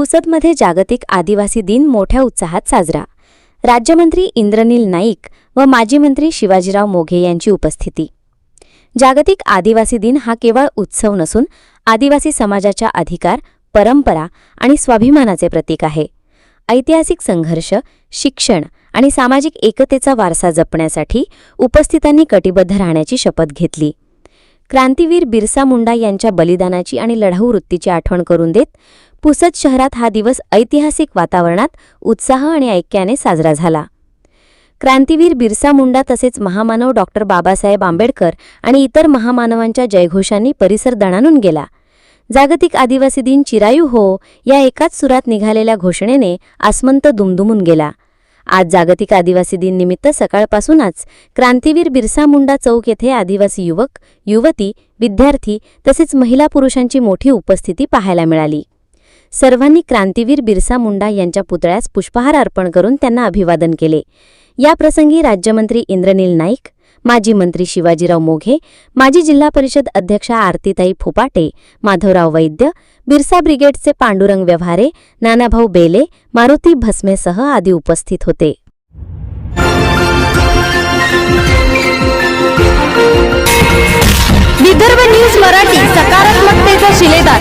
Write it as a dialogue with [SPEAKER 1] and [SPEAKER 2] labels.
[SPEAKER 1] पुसदमध्ये जागतिक आदिवासी दिन मोठ्या उत्साहात साजरा. राज्यमंत्री इंद्रनील नाईक व माजी मंत्री शिवाजीराव मोघे यांची उपस्थिती. जागतिक आदिवासी दिन हा केवळ उत्सव नसून आदिवासी समाजाच्या अधिकार परंपरा आणि स्वाभिमानाचे प्रतीक आहे. ऐतिहासिक संघर्ष शिक्षण आणि सामाजिक एकतेचा वारसा जपण्यासाठी उपस्थितांनी कटिबद्ध राहण्याची शपथ घेतली. क्रांतीवीर बिरसा मुंडा यांच्या बलिदानाची आणि लढाऊ वृत्तीची आठवण करून देत पुसद शहरात हा दिवस ऐतिहासिक वातावरणात उत्साह आणि ऐक्याने साजरा झाला. क्रांतीवीर बिरसा मुंडा तसेच महामानव डॉक्टर बाबासाहेब आंबेडकर आणि इतर महामानवांच्या जयघोषांनी परिसर दणानून गेला. जागतिक आदिवासी दिन चिरायू हो या एकाच सुरात निघालेल्या घोषणेने आसमंत दुमदुमून गेला. आज जागतिक आदिवासी दिन निमित्त सकाळपासूनच क्रांतीवीर बिरसा मुंडा चौक येथे आदिवासी युवक युवती विद्यार्थी तसेच महिला पुरुषांची मोठी उपस्थिती पाहायला मिळाली. सर्वांनी क्रांतीवीर बिरसा मुंडा यांच्या पुतळ्यास पुष्पहार अर्पण करून त्यांना अभिवादन केले. याप्रसंगी राज्यमंत्री इंद्रनील नाईक माजी मंत्री शिवाजीराव मोघे माजी जिल्हा परिषद अध्यक्षा आरतीताई फुपाटे माधवराव वैद्य बिरसा ब्रिगेडचे पांडुरंग व्यवहारे नानाभाऊ बेले मारुती भस्मेसह आदी उपस्थित होते.
[SPEAKER 2] विदर्भ न्यूज मराठी सकारात्मकतेचा शिलेदार.